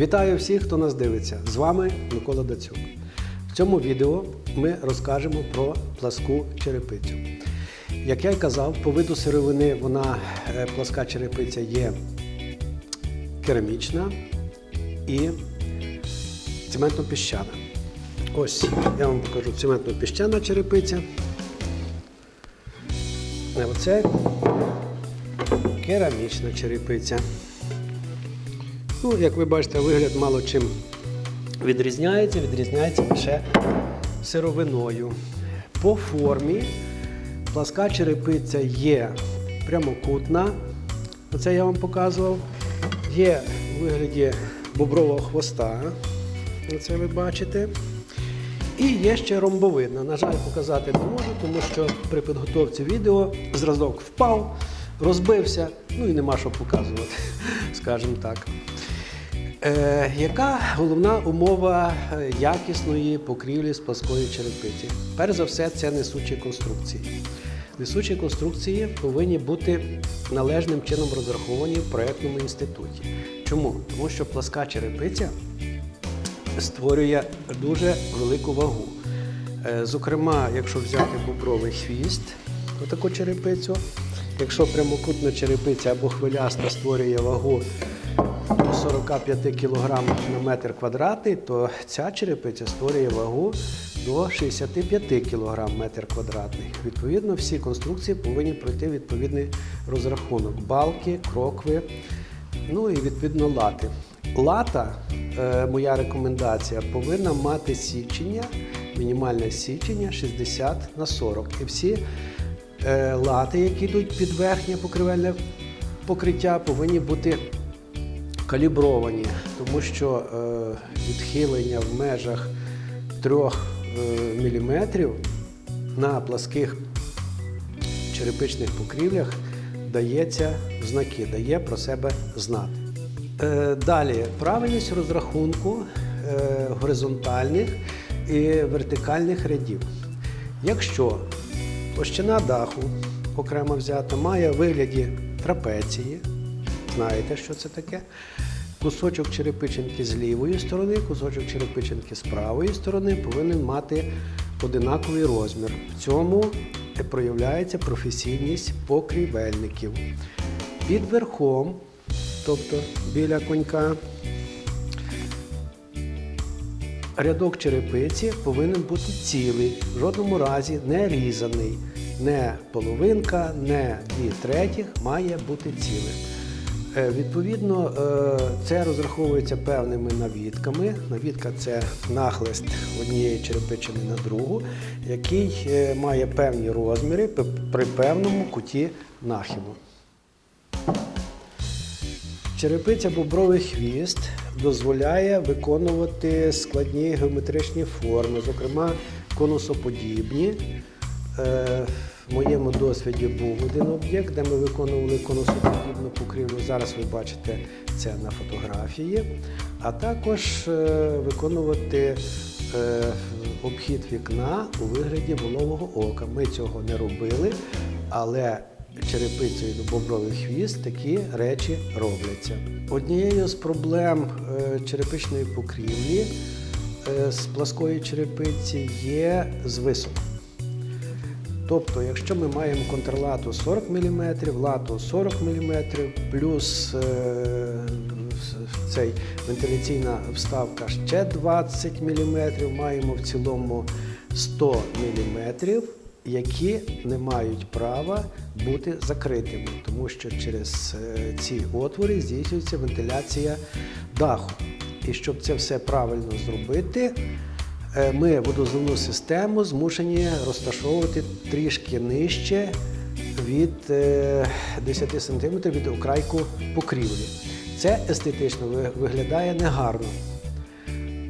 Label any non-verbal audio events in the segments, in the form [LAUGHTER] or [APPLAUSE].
Вітаю всіх, хто нас дивиться. З вами Микола Дацюк. В цьому відео ми розкажемо про пласку черепицю. Як я й казав, по виду сировини вона е, пласка черепиця є керамічна і цементно-піщана. Ось я вам покажу цементно-піщана черепиця. А оце керамічна черепиця. Ну, як ви бачите, вигляд мало чим відрізняється, відрізняється лише сировиною. По формі пласка черепиця є прямокутна, оце я вам показував. Є у вигляді бобрового хвоста, оце ви бачите. І є ще ромбовидна. На жаль, показати не можу, тому що при підготовці відео зразок впав, розбився, ну і нема що показувати, [LAUGHS] скажімо так. Е, яка головна умова е, якісної покрівлі з пласкої черепиці? Перш за все, це несучі конструкції. Несучі конструкції повинні бути належним чином розраховані в проєктному інституті. Чому? Тому що пласка черепиця створює дуже велику вагу. Е, Зокрема, якщо взяти бобровий хвіст, отаку черепицю, якщо прямокутна черепиця або хвиляста створює вагу до 45 кг на метр квадратний, то ця черепиця створює вагу до 65 кг метр квадратний. Відповідно, всі конструкції повинні пройти відповідний розрахунок: балки, крокви, ну і відповідно лати. Лата, е, моя рекомендація, повинна мати січення, мінімальне січення 60 на 40. І всі лати, які йдуть під верхнє покривельне покриття, повинні бути калібровані, тому що е, відхилення в межах 3 е, мм на пласких черепичних покрівлях дається знаки, дає про себе знати. Е, Далі правильність розрахунку е, горизонтальних і вертикальних рядів. Якщо площина даху окремо взята має вигляді трапеції, знаєте, що це таке. Кусочок черепичинки з лівої сторони, кусочок черепичинки з правої сторони повинен мати одинаковий розмір. В цьому проявляється професійність покрівельників. Під верхом, тобто біля конька, рядок черепиці повинен бути цілий, в жодному разі не різаний. Не половинка, не дві третіх має бути цілим. Е, Відповідно, е, це розраховується певними навідками. Навідка це нахлист однієї черепичини на другу, який е, має певні розміри при певному куті нахилу. Черепиця бобровий хвіст дозволяє виконувати складні геометричні форми, зокрема конусоподібні. Е, В моєму досвіді був один об'єкт, де ми виконували конусоподібну покрівлю. Зараз ви бачите це на фотографії. А також е, виконувати е, обхід вікна у вигляді волового ока. Ми цього не робили, але черепицею бобровий хвіст такі речі робляться. Однією з проблем е, черепичної покрівлі е, з пласкої черепиці є звисок. Тобто, якщо ми маємо контрлату 40 мм, лату 40 мм, плюс е, цей вентиляційна вставка ще 20 мм, маємо в цілому 100 мм, які не мають права бути закритими, тому що через е, ці отвори здійснюється вентиляція даху. І щоб це все правильно зробити, Е, ми водозливну систему змушені розташовувати трішки нижче від е, 10 см від окрайку покрівлі. Це естетично виглядає негарно.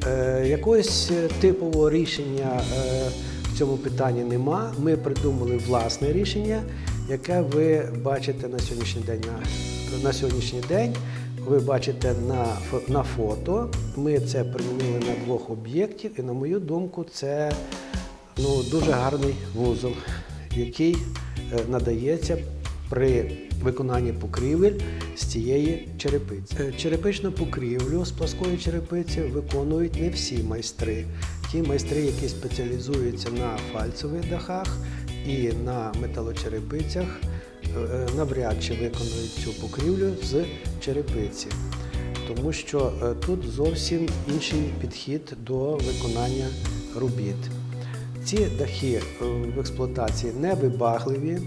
Е, Якогось е, типового рішення е, цьому питанні нема. Ми придумали власне рішення, яке ви бачите на сьогоднішній день. На, сьогоднішній день ви бачите на, на фото. Ми це примінили на двох об'єктів, і на мою думку, це ну, дуже гарний вузол, який е, надається при виконанні покрівель з цієї черепиці. Е, Черепичну покрівлю з плоскої черепиці виконують не всі майстри. Ті майстри, які спеціалізуються на фальцевих дахах і на металочерепицях, е, навряд чи виконують цю покрівлю з черепиці тому що е, тут зовсім інший підхід до виконання робіт. Ці дахи е, в експлуатації невибагливі, е,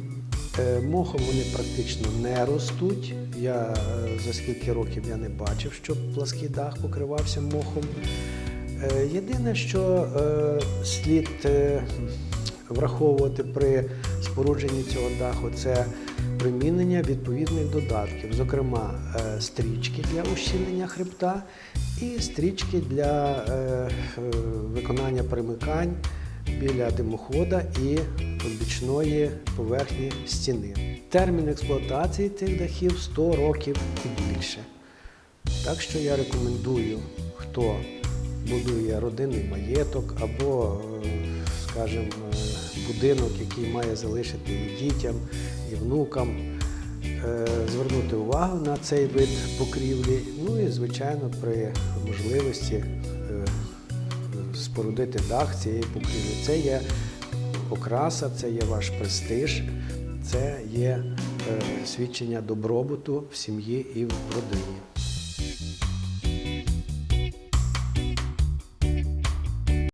мохом вони практично не ростуть. Я е, за скільки років я не бачив, щоб плаский дах покривався мохом. Е, Єдине, що е, слід е, враховувати при спорудженні цього даху, це примінення відповідних додатків, зокрема е, стрічки для ущільнення хребта і стрічки для е, е, виконання примикань біля димохода і бічної поверхні стіни. Термін експлуатації цих дахів 100 років і більше. Так що я рекомендую, хто будує родинний маєток або, е, скажімо, е, будинок, який має залишити і дітям, і внукам, е, звернути увагу на цей вид покрівлі. Ну і, звичайно, при можливості спорудити дах цієї покрівлі. Це є окраса, це є ваш престиж, це є е, свідчення добробуту в сім'ї і в родині.